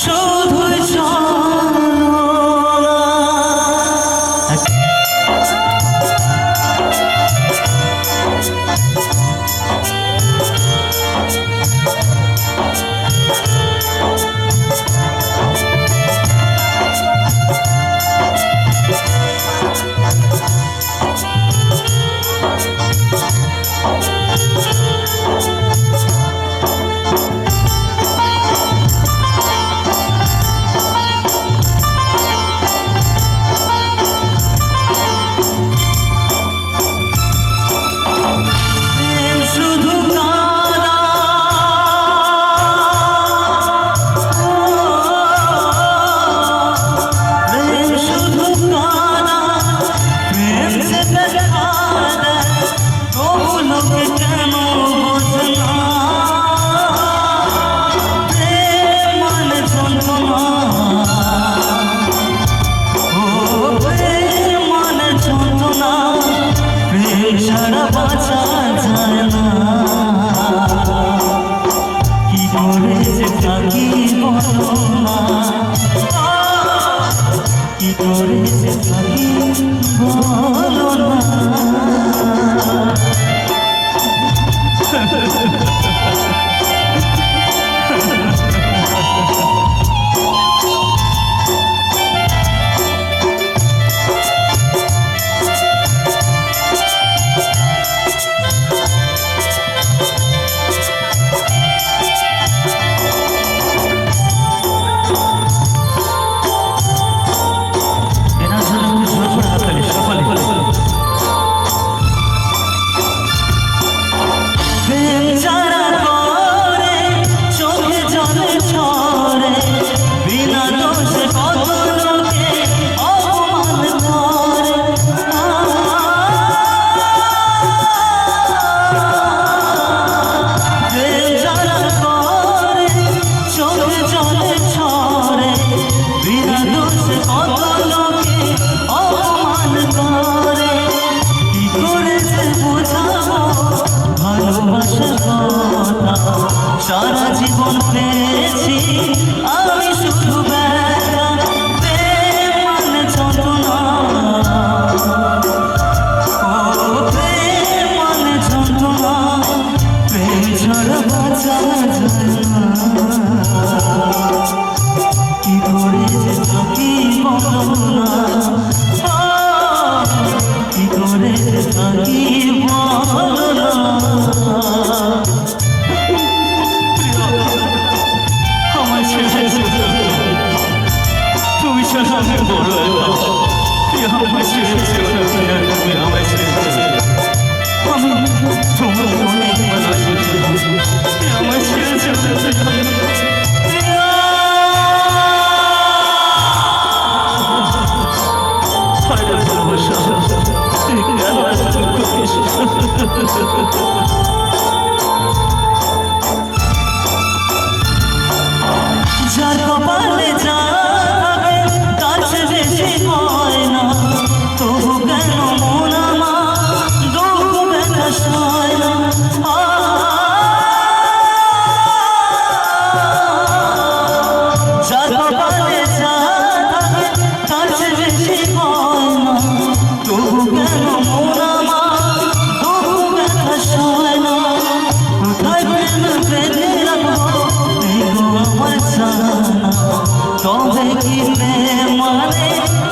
শুধু করে কি করে থাকি তুমি আমার ছেড়ে তুমি আমার ছেড়ে ছাড়া সমস্যা কেন